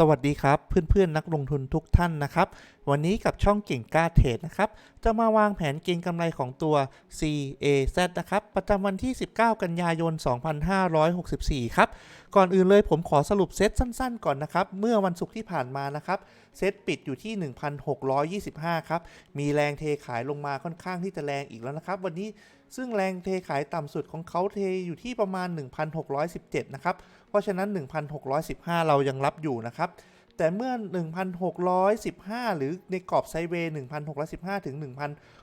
สวัสดีครับ เพื่อนๆนักลงทุนทุกท่านนะครับ วันนี้กับช่องเก่งกล้าเทรดนะครับ จะมาวางแผนเก็งกำไรของตัว CAZ นะครับ ประจำวันที่ 19 กันยายน 2564 ครับ ก่อนอื่นเลยผมขอสรุปเซตสั้นๆ ก่อนนะครับ เมื่อวันศุกร์ที่ผ่านมานะครับ เซตปิดอยู่ที่ 1,625 ครับ มีแรงเทขายลงมาค่อนข้างที่จะแรงอีกแล้วนะครับ วันนี้ซึ่งแรงเทขายต่ำสุดของเขาเทอยู่ที่ประมาณ 1,617 นะครับ เพราะฉะนั้น 1,615 เรายังรับอยู่นะครับ แต่เมื่อ 1,615 หรือในกรอบไซด์เวย์ 1,615 ถึง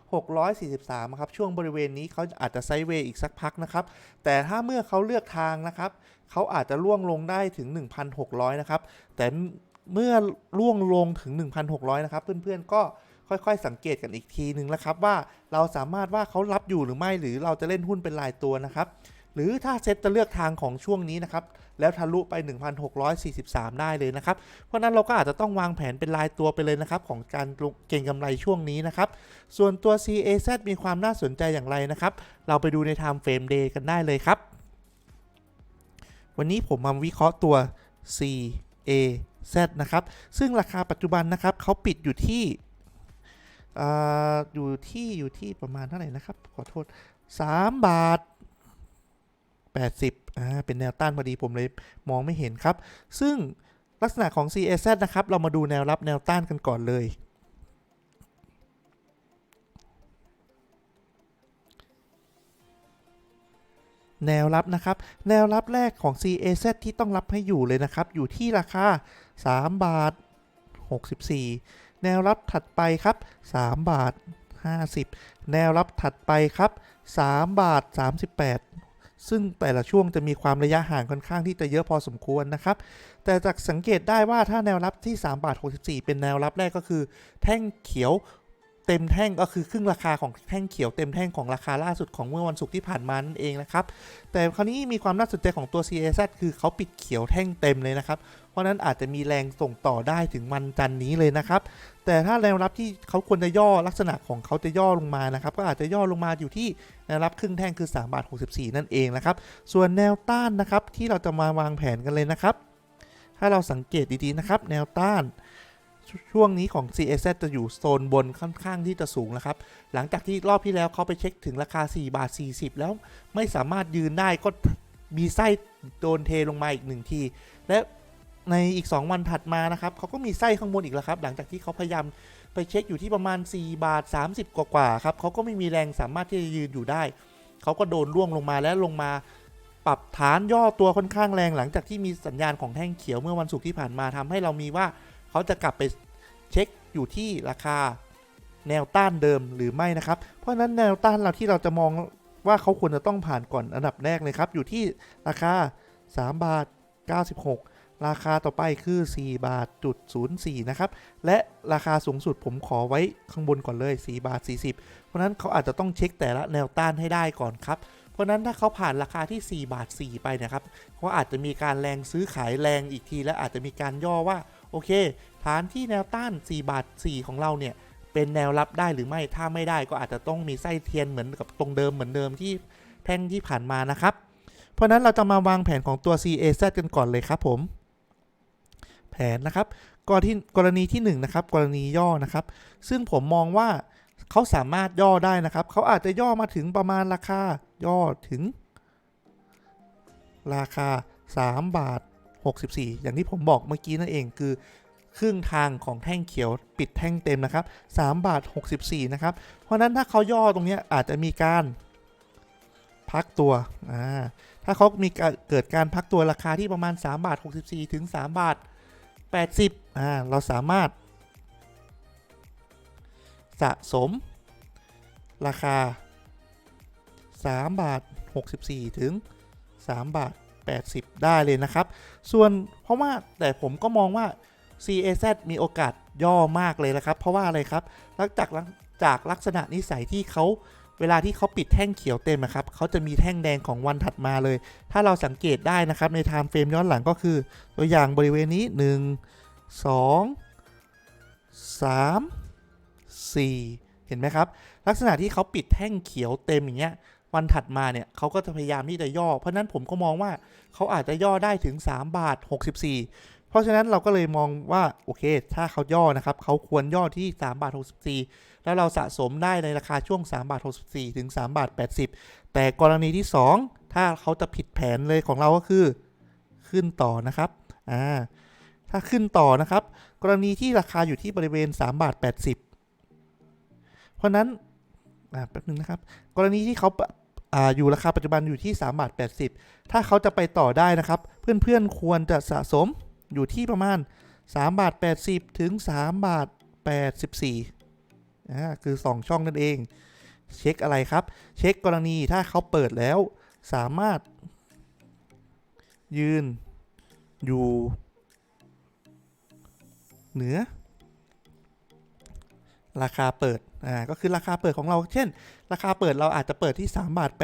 1,643 ครับ ช่วงบริเวณนี้เขาอาจจะไซด์เวย์อีกสักพักนะครับ แต่ถ้าเมื่อเขาเลือกทางนะครับ เขาอาจจะล่วงลงได้ถึง 1,600 นะครับ แต่เมื่อล่วงลงถึง 1,600 นะครับ เพื่อนๆก็ค่อยๆ สังเกตกันอีกทีหนึ่งนะครับว่าเราสามารถว่าเขารับอยู่หรือไม่หรือเราจะเล่นหุ้นเป็นรายตัวนะครับ หรือถ้าเซตจะเลือกทางของช่วงนี้นะครับ แล้วทะลุไป 1,643 ได้เลยนะครับ เพราะนั้นเราก็อาจจะต้องวางแผนเป็นรายตัวไปเลยนะครับ ของการเก็งกำไรช่วงนี้นะครับ ส่วนตัว CAZ มีความน่าสนใจอย่างไรนะครับ เราไปดูใน Time Frame Day กันได้เลยครับ วันนี้ผมมาวิเคราะห์ตัว CAZ นะครับ ซึ่งราคาปัจจุบันนะครับเขาปิดอยู่ที่ออยู่ที่อยู่ที่ประมาณเท่าไหร่นะครับ ขอโทษ 3 บาท 80อ่าเป็นแนวต้านพอดีผมเลยมองไม่เห็นครับ ซึ่งลักษณะของ CAZ นะครับ เรามาดูแนวรับแนวต้านกันก่อนเลย แนวรับนะครับ แนวรับแรกของ CAZ ที่ต้องรับให้อยู่เลยนะครับ อยู่ที่ราคา 3 บาท 64 แนวรับถัดไปครับ 3 บาท 50 แนวรับถัดไปครับ 3 บาท 38 ซึ่งแต่ละช่วงจะมีความระยะห่างค่อนข้างที่จะเยอะพอสมควรนะครับ แต่จากสังเกตได้ว่าถ้าแนวรับที่3บาท64 เป็นแนวรับแรกก็คือ แท่งเขียว เต็มแท่งก็คือครึ่งราคาของแท่งเขียวเต็มแท่งของราคาล่าสุดของเมื่อวันศุกร์ที่ผ่านมานั่นเองนะครับ แต่คราวนี้มีความน่าสนใจของตัว CAZ คือเขาปิดเขียวแท่งเต็มเลยนะครับ เพราะนั้นอาจจะมีแรงส่งต่อได้ถึงวันจันนี้เลยนะครับ แต่ถ้าแนวรับที่เขาควรจะย่อลักษณะของเขาจะย่อลงมานะครับ ก็อาจจะย่อลงมาอยู่ที่แนวรับครึ่งแท่งคือ3บาท64 นั่นเองนะครับ ส่วนแนวต้านนะครับที่เราจะมาวางแผนกันเลยนะครับ ถ้าเราสังเกตดีๆนะครับ แนวต้าน ช่วงนี้ของ CSZ จะอยู่โซนบนค่อนข้างที่จะสูงนะครับ หลังจากที่รอบที่แล้วเขาไปเช็คถึงราคา 4 บาท 40 แล้วไม่สามารถยืนได้ก็มีไส้โดนเทลงมาอีกหนึ่งที และในอีก 2 วันถัดมานะครับเขาก็มีไส้ข้างบนอีกแล้วครับ หลังจากที่เขาพยายามไปเช็คอยู่ที่ประมาณ 4 บาท 30 กว่าๆครับเขาก็ไม่มีแรงสามารถที่จะยืนอยู่ได้ เขาก็โดนร่วงลงมาและลงมาปรับฐานย่อตัวค่อนข้างแรงหลังจากที่มีสัญญาณของแท่งเขียวเมื่อวันศุกร์ที่ผ่านมาทำให้เรามีว่า เขาจะกลับไปเช็คอยู่ที่ราคาแนวต้านเดิมหรือไม่นะครับ เพราะฉะนั้นแนวต้านเราที่เราจะมองว่าเขาควรจะต้องผ่านก่อนอันดับแรกเลยครับ อยู่ที่ราคา 3 บาท 96 ราคาต่อไปคือ 4 บาทจุด04 นะครับ และราคาสูงสุดผมขอไว้ข้างบนก่อนเลย 4 บาท 40 เพราะนั้นเขาอาจจะต้องเช็คแต่ละแนวต้านให้ได้ก่อนครับ เพราะนั้นถ้าเขาผ่านราคาที่ 4 บาท 4 ไปนะครับเขาอาจจะมีการแรงซื้อขายแรงอีกที และอาจจะมีการย่อว่า โอเค ฐานที่แนวต้าน 4 บาท 4 ของเราเนี่ยเป็นแนวรับได้หรือไม่ ถ้าไม่ได้ก็อาจจะต้องมีไส้เทียนเหมือนกับตรงเดิมเหมือนเดิมที่แท่งที่ผ่านมานะครับ เพราะนั้นเราจะมาวางแผนของตัว CAZ กันก่อนเลยครับผม แผนนะครับกรณีกรณีที่1นงนะครับกรณีย่อนะครับ ซึ่งผมมองว่าเขาสามารถย่อได้นะครับเขาอาจจะย่อมาถึงประมาณราคาย่อถึง ราคา 3 บาท 64 อย่างที่ผมบอกเมื่อกี้นั่นเองคือ ครึ่งทางของแท่งเขียวปิดแท่งเต็มนะครับ3บาท 64 นะครับ เพราะนั้นถ้าเขาย่อตรงนี้อาจจะมีการพักตัวอ่าถ้าเขามีเกิดการพักตัวราคาที่ประมาณ 3 บาท 64 ถึง 3 บาท 80อ่าเราสามารถ สะสม ราคา 3 บาท 64 ถึง 3 บาท 80 ได้เลยนะครับ ส่วนเพราะว่าแต่ผมก็มองว่า CAZ มีโอกาสย่อมากเลยนะครับ เพราะว่าอะไรครับหลังจากจากลักษณะนิสัยที่เขาเวลาที่เขาปิดแท่งเขียวเต็มนะครับเขาจะมีแท่งแดงของวันถัดมาเลย ถ้าเราสังเกตได้นะครับใน time frame ย้อนหลังก็คือ ตัวอย่างบริเวณนี้ 1 2 3 4 เห็นไหมครับ ลักษณะที่เขาปิดแท่งเขียวเต็มอย่างเงี้ย วันถัดมาเนี่ยเขาก็จะพยายามที่จะย่อ เพราะนั้นผมก็มองว่าเขาอาจจะย่อได้ถึง 3 บาท 64 เพราะฉะนั้นเราก็เลยมองว่าโอเค ถ้าเขาย่อนะครับเขาควรย่อที่ 3 บาท 64 แล้วเราสะสมได้ในราคาช่วง 3 บาท 64 ถึง 3 บาท 80 แต่กรณีที่ 2 ถ้าเขาจะผิดแผนเลยของเราก็คือขึ้นต่อนะครับอ่าถ้าขึ้นต่อนะครับ กรณีที่ราคาอยู่ที่บริเวณ 3 บาท 80 เพราะนั้นแป๊บนึงนะครับ กรณีที่เขา ออยู่ราคาปัจจุบันอยู่ที่3บาท80 ถ้าเขาจะไปต่อได้นะครับ เพื่อนๆควรจะสะสมอยู่ที่ประมาณ3บาท80 ถึง3บาท84อ่าคือ 2 ช่องนั่นเอง เช็คอะไรครับ เช็คกรณีถ้าเขาเปิดแล้วสามารถ ยืนอยู่ เหนือ ราคาเปิดอ่าก็คือราคาเปิดของเรา เช่น ราคาเปิดเราอาจจะเปิดที่3บาท80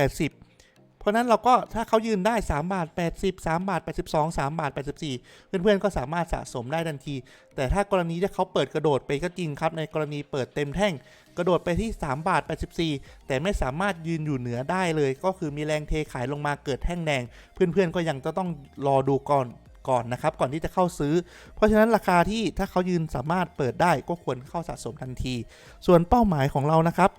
เพราะนั้นเราก็ถ้าเขายืนได้3บาท80 3บาท82 3บาท84 เพื่อนๆ ก็สามารถสะสมได้ทันที แต่ถ้ากรณีที่เขาเปิดกระโดดไปก็จริงครับในกรณีเปิดเต็มแท่ง กระโดดไปที่3บาท84 แต่ไม่สามารถยืนอยู่เหนือได้เลย ก็คือมีแรงเทขายลงมาเกิดแท่งแดงเพื่อนๆก็ยังจะต้องรอดูก่อน ก่อนนะครับ ก่อนที่จะเข้าซื้อ เพราะฉะนั้นราคาที่ถ้าเขายืนสามารถเปิดได้ก็ควรเข้าสะสมทันที ส่วนเป้าหมายของเรานะครับ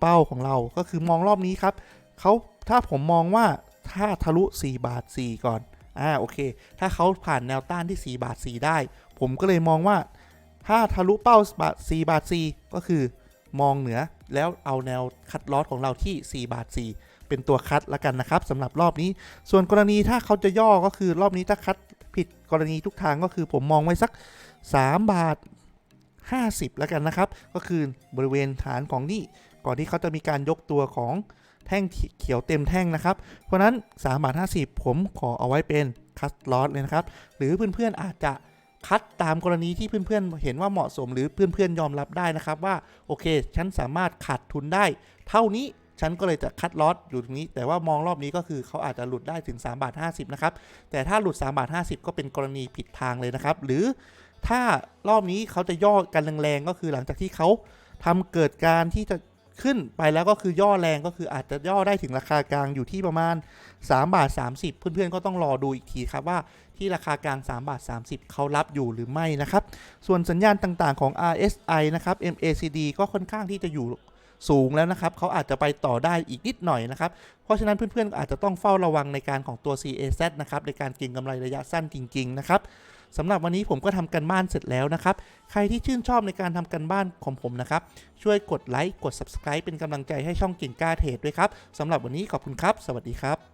เป้าของเราก็คือมองรอบนี้ครับเขาถ้าผมมองว่าถ้าทะลุ 4 บาท 4 ก่อนอ่าโอเค ถ้าเขาผ่านแนวต้านที่ 4 บาท 4 ได้ ผมก็เลยมองว่า ถ้าทะลุเป้าบาท4บาท 4 ก็คือมองเหนือแล้วเอาแนวคัดลอสของเราที่ 4 บาท 4 เป็นตัวคัดละกันนะครับสำหรับรอบนี้ ส่วนกรณีถ้าเขาจะย่อก็คือรอบนี้ถ้าคัด ผิดกรณีทุกทางก็คือผมมองไว้สัก 3 บาท 50 แล้วกันนะครับ ก็คือบริเวณฐานของนี่ก่อนที่เขาจะมีการยกตัวของแท่งเขียวเต็มแท่งนะครับ เพราะนั้น3บาท50 ผมขอเอาไว้เป็นคัดลอสเลยนะครับ หรือเพื่อนๆอาจจะคัดตามกรณีที่เพื่อนๆเห็นว่าเหมาะสมหรือเพื่อนๆยอมรับได้นะครับว่าโอเค ฉันสามารถขาดทุนได้ เท่านี้ ฉันก็เลยจะคัดลอสอยู่ตรงนี้ แต่ว่ามองรอบนี้ก็คือเขาอาจจะหลุดได้ถึง3บาท50นะครับ แต่ถ้าหลุด3บาท50 ก็เป็นกรณีผิดทางเลยนะครับ หรือถ้ารอบนี้เขาจะย่อกันแรงๆ ก็คือหลังจากที่เขาทำเกิดการที่จะขึ้นไปแล้วก็คือย่อแรงก็คืออาจจะย่อได้ถึงราคากลางอยู่ที่ประมาณ 3 บาท 30 เพื่อนๆก็ต้องรอดูอีกทีครับว่าที่ราคากลาง 3 บาท 30 เขารับอยู่หรือไม่นะครับ ส่วนสัญญาณต่างๆของ RSI นะครับ MACD ก็ค่อนข้างที่จะอยู่ สูงแล้วนะครับเขาอาจจะไปต่อได้อีกนิดหน่อยนะครับ เพราะฉะนั้นเพื่อนๆอาจจะต้องเฝ้าระวังในการของตัว CAZ นะครับในการเก็งกำไรระยะสั้นจริง ๆ นะครับสำหรับวันนี้ผมก็ทำกันบ้านเสร็จแล้วนะครับ ใครที่ชื่นชอบในการทำกันบ้านของผมนะครับ ช่วยกดไลค์กด Subscribe เป็นกำลังใจให้ช่องเก่งกล้าเทรดด้วยครับสำหรับวันนี้ขอบคุณครับ สวัสดีครับ